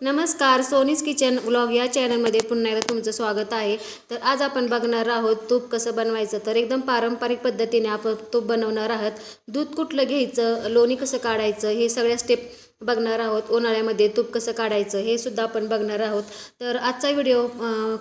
नमस्कार सोनीस kitchen vlog या चॅनलमध्ये पुन्हा एकदा तुमचं स्वागत आहे. तर आज आपण बघणार आहोत तूप कसं बनवायचं? तर एकदम पारंपरिक पद्धतीने आपण तूप बनवणार आहोत. दूध कुठलं घ्यायचं? लोणी कसं काढायचं? हे सगळ्या स्टेप बघणार आहोत उन्हाळ्यामध्ये तूप कसं काढायचं हे सुद्धा आपण बघणार आहोत. तर आजचा व्हिडिओ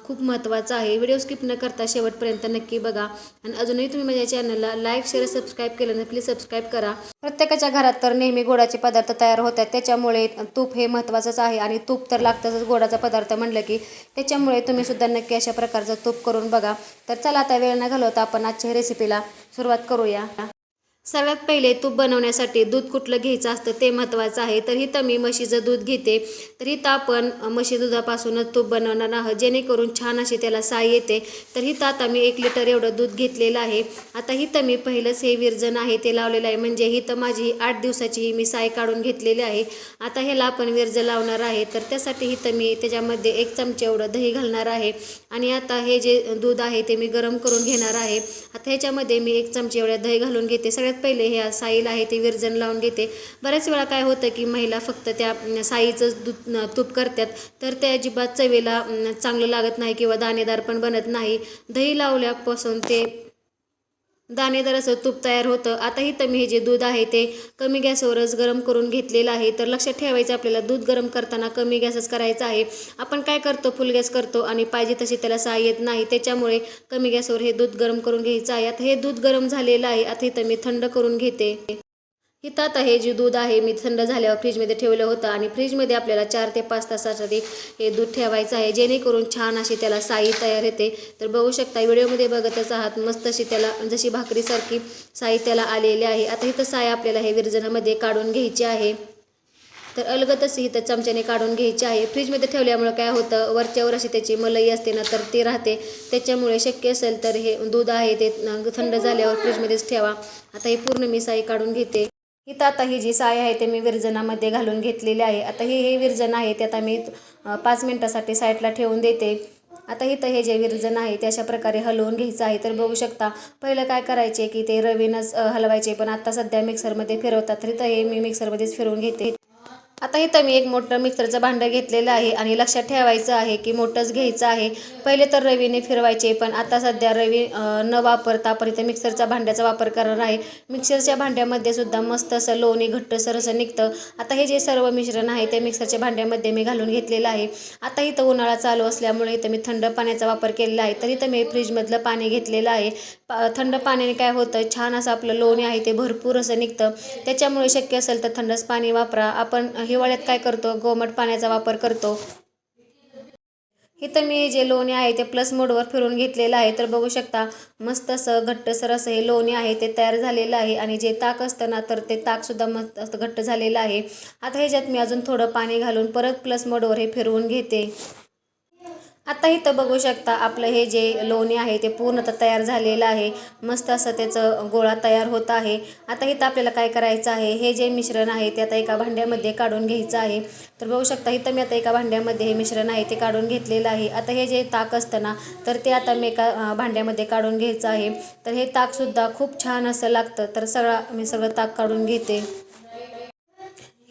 खूप महत्त्वाचा आहे. व्हिडिओ स्किप न करता शेवटपर्यंत नक्की बघा. आणि अजूनही तुम्ही माझ्या चॅनलला लाईक शेअर सबस्क्राईब केलं नाही प्लीज सबस्क्राईब करा. प्रत्येकाच्या घरात तर नेहमी गोडाचे पदार्थ तयार होतात. त्याच्यामुळे तूप हे महत्त्वाचंच आहे आणि तूप तर लागतंच. गोडाचा पदार्थ म्हणलं की त्याच्यामुळे तुम्ही सुद्धा नक्की अशा प्रकारचं तूप करून बघा. तर चला आता वेळ न घालवता आपण आजच्या रेसिपीला सुरुवात करूया. सर्वात पहिले तूप बनवण्यासाठी दूध कुठलं घ्यायचं असतं ते महत्त्वाचं आहे. तर इथं मी म्हशीचं दूध घेते. तर इथं आपण म्हशी दुधापासूनच तूप बनवणार आहोत. जेणेकरून छान अशी त्याला साय येते. तर इथं आता मी एक लिटर एवढं दूध घेतलेलं आहे. आता इथं मी पहिलंच हे विरजन आहे ते लावलेलं आहे. म्हणजे इथं माझी आठ दिवसाची ही मी साय काढून घेतलेली आहे. आता ह्याला आपण विरज लावणार आहे. तर त्यासाठी इथं मी त्याच्यामध्ये एक चमचे एवढं दही घालणार आहे. आणि आता हे जे दूध आहे ते मी गरम करून घेणार आहे. आता ह्याच्यामध्ये मी एक चमचे एवढ्या दही घालून घेते. सगळ्यात पहिले ह्या साईला आहे ते विरजन लावून घेते. बऱ्याच वेळा काय होतं की महिला फक्त त्या अं, साईचंच दूध तूप करतात तर ते अजिबात चवीला चांगलं लागत नाही किंवा दाणेदार पण बनत नाही. दही लावल्यापासून ते दाणेदार असं तूप तयार होतं. आता इथं मी हे जे दूध आहे ते कमी गॅसवरच गरम करून घेतलेलं आहे. तर लक्षात ठेवायचं आपल्याला दूध गरम करताना कमी गॅसच करायचा आहे. आपण काय करतो? फुल गॅस करतो आणि पाहिजे तशी त्याला साय येत नाही. त्याच्यामुळे कमी गॅसवर हे दूध गरम करून घ्यायचं आहे. आता हे दूध गरम झालेलं आहे. आता इथं मी थंड करून घेते. हितात हे जे दूध आहे मी थंड झाल्यावर फ्रीजमध्ये ठेवलं होतं आणि फ्रीजमध्ये आपल्याला चार ते पाच तासासाठी हे दूध ठेवायचं आहे. जेणेकरून छान अशी त्याला साई तयार येते. तर बघू शकता व्हिडिओमध्ये बघतच आहात मस्त अशी त्याला जशी भाकरीसारखी साई त्याला आलेली आहे. आता इथं साई आपल्याला हे विरजनामध्ये काढून घ्यायची आहे. तर अलगतच इथं चमच्याने काढून घ्यायची आहे. फ्रीजमध्ये ठेवल्यामुळं काय होतं वरच्यावर अशी त्याची मलई असते ना तर ती राहते. त्याच्यामुळे शक्य असेल तर हे दूध आहे ते थंड झाल्यावर फ्रीजमध्येच ठेवा. आता हे पूर्ण मी साई काढून घेते. इथं आता ही जी साय आहे ते मी विरजनामध्ये घालून घेतलेली आहे. आता हे हे विरजन आहे ते आता मी पाच मिनटासाठी साईडला ठेवून देते. आता इथं हे जे विरजन आहे ते अशा प्रकारे हलवून घ्यायचं आहे. तर बघू शकता पहिलं काय करायचे की ते रवीनच हलवायचे पण आता सध्या मिक्सरमध्ये फिरवतात. तर इथं हे मी मिक्सरमध्येच फिरवून घेते. आता इथं मी एक मोठं मिक्सरचं भांडं घेतलेलं आहे आणि लक्षात ठेवायचं आहे की मोठंच घ्यायचं आहे. पहिले तर रवीने फिरवायचे पण आता सध्या रवी न वापरता आपण इथं मिक्सरचा भांड्याचा वापर करणार आहे. मिक्सरच्या भांड्यामध्ये सुद्धा मस्त असं लोणी घट्ट असं निघतं. आता हे जे सर्व मिश्रण आहे ते मिक्सरच्या भांड्यामध्ये मी घालून घेतलेलं आहे. आता इथं उन्हाळा चालू असल्यामुळे इथं मी थंड पाण्याचा वापर केलेला आहे. तर इथं मी फ्रीजमधलं पाणी घेतलेलं आहे. थंड पाण्याने काय होतं छान असं आपलं लोणी आहे ते भरपूर असं निघतं. त्याच्यामुळे शक्य असेल तर थंडच पाणी वापरा. आपण हिवाळ्यात काय करतो? गोमट पाण्याचा वापर करतो. इथं मी जे लोणी आहे ते प्लस मोडवर फिरून घेतलेलं आहे. तर बघू शकता मस्त असं घट्टसर असं हे लोणी आहे ते तयार झालेलं आहे. आणि जे ताक असतं ना तर ते ताकसुद्धा मस्त असं घट्ट झालेलं आहे. आता ह्याच्यात मी अजून थोडं पाणी घालून परत प्लस मोडवर हे फिरवून घेते. आता इथं बघू शकता आपलं हे जे लोणी आहे ते पूर्णतः तयार झालेलं आहे. मस्त असं त्याचं गोळा तयार होत आहे. आता इथं आपल्याला काय करायचं आहे? हे जे मिश्रण आहे ते आता एका भांड्यामध्ये काढून घ्यायचं आहे. तर बघू शकता इथं मी आता एका भांड्यामध्ये हे मिश्रण आहे ते काढून घेतलेलं आहे. आता हे जे ताक असतं ना तर ते आता मी एका भांड्यामध्ये काढून घ्यायचं आहे. तर हे ताकसुद्धा खूप छान असं लागतं. तर सगळा मी सगळं ताक काढून घेते.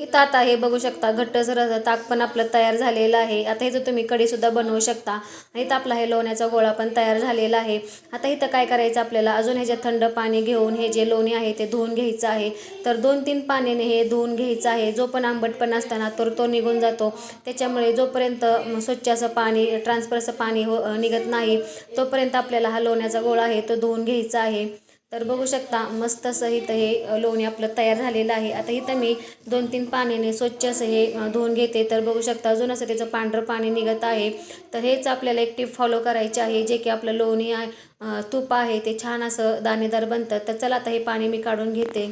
इथं आता हे बघू शकता. घट्टसर ताक पण आपलं तयार झालेलं आहे. आता ह्याचं तुम्ही कढीसुद्धा बनवू शकता. आणि इथं आपला हे लोण्याचा गोळा पण तयार झालेला आहे. आता इथं काय करायचं आपल्याला? अजून ह्याच्यात थंड पाणी घेऊन हे जे लोणी आहे ते धुवून घ्यायचं आहे. तर दोन तीन पाण्याने हे धुवून घ्यायचं आहे. जो पण आंबटपण असताना तर तो निघून जातो. त्याच्यामुळे जोपर्यंत स्वच्छ असं पाणी ट्रान्सफरचं पाणी हो निघत नाही तोपर्यंत आपल्याला हा लोण्याचा गोळा आहे तो धुवून घ्यायचा आहे. तर बघू शकता मस्त असं इथं हे लोणी आपलं तयार झालेलं आहे. आता इथं मी दोन तीन पाण्याने स्वच्छ असं हे धुवून घेते. तर बघू शकता अजून असं त्याचं पांढरं पाणी निघत आहे. तर हेच आपल्याला एक टिप फॉलो करायची आहे जे की आपलं लोणी आहे तूप आहे ते छान असं दाणेदार बनतं. तर चला आता हे पाणी मी काढून घेते.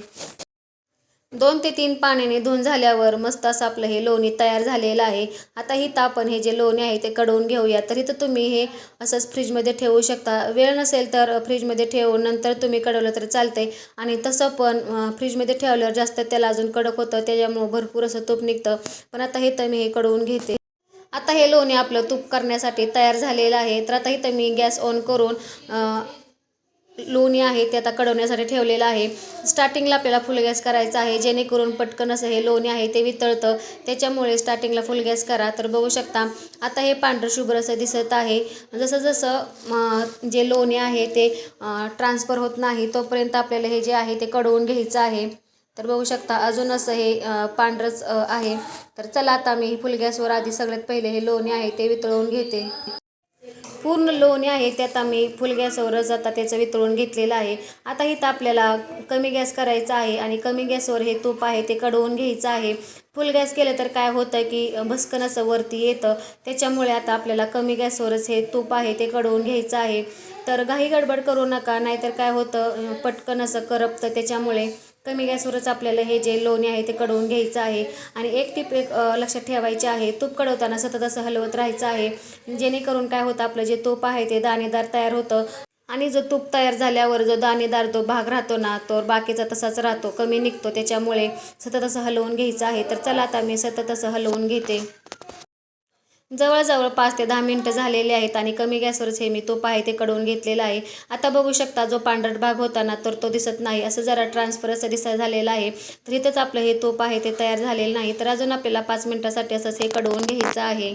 दोन ते तीन पाण्याने धुवून झाल्यावर मस्त असं आपलं हे लोणी तयार झालेलं आहे. आता इथं आपण हे जे लोणी आहे ते कडवून घेऊया तर इथं तुम्ही हे असंच फ्रीजमध्ये ठेवू शकता. वेळ नसेल तर फ्रीजमध्ये ठेवून नंतर तुम्ही कडवलं तर चालते आणि तसं पण फ्रीजमध्ये ठेवल्यावर जास्त त्याला अजून कडक होतं. त्याच्यामुळं भरपूर असं तूप निघतं. पण आता हे तर मी हे कडवून घेते. आता हे लोणी आपलं तूप करण्यासाठी तयार झालेलं आहे. तर आता इथं मी गॅस ऑन करून लोणी आहे ते आता कडवण्यासाठी ठेवलेलं आहे. स्टार्टिंगला आपल्याला फुल गॅस करायचा आहे जेणेकरून पटकन असं हे लोणी आहे ते वितळतं. त्याच्यामुळे स्टार्टिंगला फुल गॅस करा. तर बघू शकता आता हे पांढरं शुभ्र असं दिसत आहे. जसं जसं जे लोणी आहे ते ट्रान्सफर होत नाही तोपर्यंत आपल्याला हे जे आहे ते कडवून घ्यायचं आहे. तर बघू शकता अजून असं हे पांढरंच आहे. तर चला आता मी फुल गॅसवर आधी सगळ्यात पहिले हे लोणी आहे ते वितळवून घेते. पूर्ण लोणी आहे त्यात आम्ही मी फुल गॅसवरच आता त्याचं वितळून घेतलेलं आहे. आता इथं आपल्याला कमी गॅस करायचा आहे आणि कमी गॅसवर हे तूप आहे ते कडवून घ्यायचं आहे. फुल गॅस केलं तर काय होतं की भस्कन असं वरती येतं. त्याच्यामुळे आता आपल्याला कमी गॅसवरच हे तूप आहे ते कडवून घ्यायचं आहे. तर घाई गडबड करू नका नाहीतर काय होतं पटकन असं करपतं त्याच्यामुळे. कमी गॅसवरच आपल्याला हे जे लोणी आहे ते कडवून घ्यायचं आहे. आणि एक टिप एक लक्षात ठेवायची आहे तूप कडवताना सतत असं हलवत राहायचं आहे. जेणेकरून काय होतं आपलं जे तूप आहे ते दाणेदार तयार होतं. आणि जो तूप तयार झाल्यावर जो दाणेदार तो भाग राहतो ना तो बाकीचा तसाच राहतो कमी निघतो. त्याच्यामुळे सतत असं हलवून घ्यायचं आहे. तर चला आता मी सतत असं हलवून घेते. जवळजवळ पाच ते दहा मिनटं झालेले आहेत आणि कमी गॅसवरच हे मी तूप आहे ते कडवून घेतलेलं आहे. आता बघू शकता जो पांढरट भाग होता ना तर तो दिसत नाही. असं जरा ट्रान्सफर असं दिसा झालेलं आहे. तर इथंच आपलं हे तूप आहे ते तयार झालेलं नाही. तर अजून आपल्याला पाच मिनटासाठी असंच हे कडवून घ्यायचं आहे.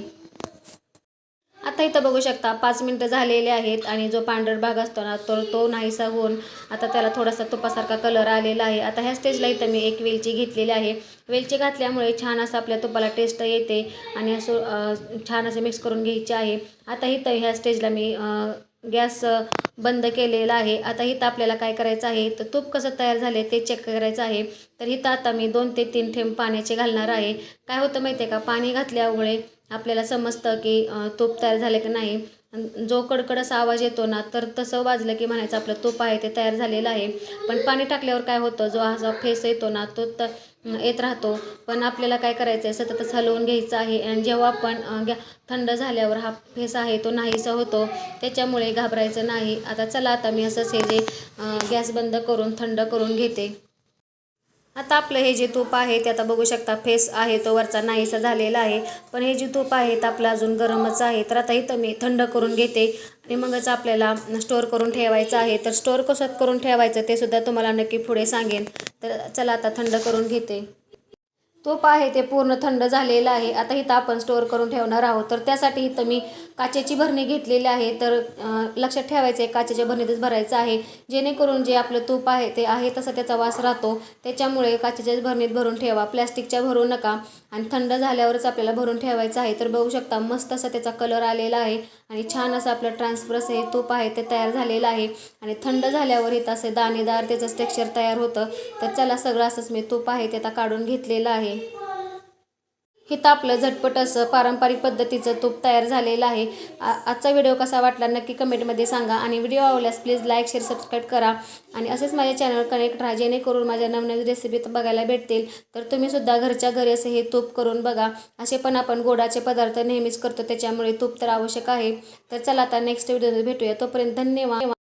आता इथं बघू शकता पाच मिनटं झालेले आहेत आणि जो पांढर भाग असतो ना तर तो नाहीसा होऊन आता त्याला थोडासा तुपासारखा कलर आलेला आहे. आता ह्या स्टेजला इथं मी एक वेलची घेतलेली आहे. वेलची घातल्यामुळे छान असं आपल्या तुपाला टेस्ट येते आणि असं छान असं मिक्स करून घ्यायचे आहे. आता इथं ह्या स्टेजला मी गॅस बंद केलेला आहे. आता इथं आपल्याला काय करायचं आहे? तर तूप कसं तयार झाले ते चेक करायचं आहे. तर इथं आता मी दोन ते तीन थेंब पाण्याचे घालणार आहे. काय होतं माहिती आहे का? पाणी घातल्यामुळे आपल्याला समजतं की तोप तयार झाले की नाही. जो कडकड असा आवाज येतो ना तर तसं वाजलं की म्हणायचं आपलं तोप आहे ते तयार झालेलं आहे. पण पाणी टाकल्यावर काय होतं जो असा फेस येतो ना तो त येत राहतो. पण आपल्याला काय करायचं आहे सततच हलवून घ्यायचं आहे. आणि जेव्हा आपण गॅ थंड झाल्यावर हा फेस आहे तो नाहीसा होतो. त्याच्यामुळे घाबरायचं नाही. आता चला आता मी असंच हे जे गॅस बंद करून थंड करून घेते. आता आपलं हे जे तूप आहे ते आता बघू शकता फेस आहे तो वरचा नाहीसा झालेला आहे. पण हे जे तूप आहे ते आपलं अजून गरमच आहे. तर आता इथं मी थंड करून घेते आणि मगच आपल्याला स्टोअर करून ठेवायचं आहे. तर स्टोअर कसं करून ठेवायचं ते सुद्धा तुम्हाला नक्की पुढे सांगेन. तर चला आता थंड करून घेते. तूप आहे ते पूर्ण थंड झालेलं आहे. आता इथं आपण स्टोअर करून ठेवणार आहोत. तर त्यासाठी इथं मी काचेची भरणी घेतलेली आहे. तर लक्षात ठेवायचं आहे काचेच्या भरणीतच भरायचं आहे. जेणेकरून जे आपलं तूप आहे ते आहे तसा त्याचा वास राहतो. त्याच्यामुळे काचेच्या भरणीत भरून ठेवा. प्लॅस्टिकच्या भरू नका. आणि थंड झाल्यावरच आपल्याला भरून ठेवायचं आहे. तर बघू शकता मस्त असा त्याचा कलर आलेला आहे. आणि छान असं आपलं असं हे तूप आहे ते तयार झालेलं आहे. आणि थंड झाल्यावर इथं असे दाणेदार त्याचं टेक्स्चर तयार होतं. तर चला सगळं असंच मी तूप आहे ते आता काढून घेतलेलं आहे. हे आपलं झटपट असं पारंपरिक पद्धतीचं तूप तयार झालेलं आहे. आ आजचा व्हिडिओ कसा वाटला नक्की कमेंटमध्ये सांगा आणि व्हिडिओ आवडल्यास प्लीज लाईक शेअर सबस्क्राईब करा आणि असेच माझ्या चॅनल कनेक्ट राहा जेणेकरून माझ्या नवनवीन रेसिपी बघायला भेटतील. तर तुम्हीसुद्धा घरच्या घरी असे हे तूप करून बघा. असे पण आपण गोडाचे पदार्थ नेहमीच करतो त्याच्यामुळे तूप तर आवश्यक आहे. तर चला आता नेक्स्ट व्हिडिओ भेटूया. तोपर्यंत धन्यवाद.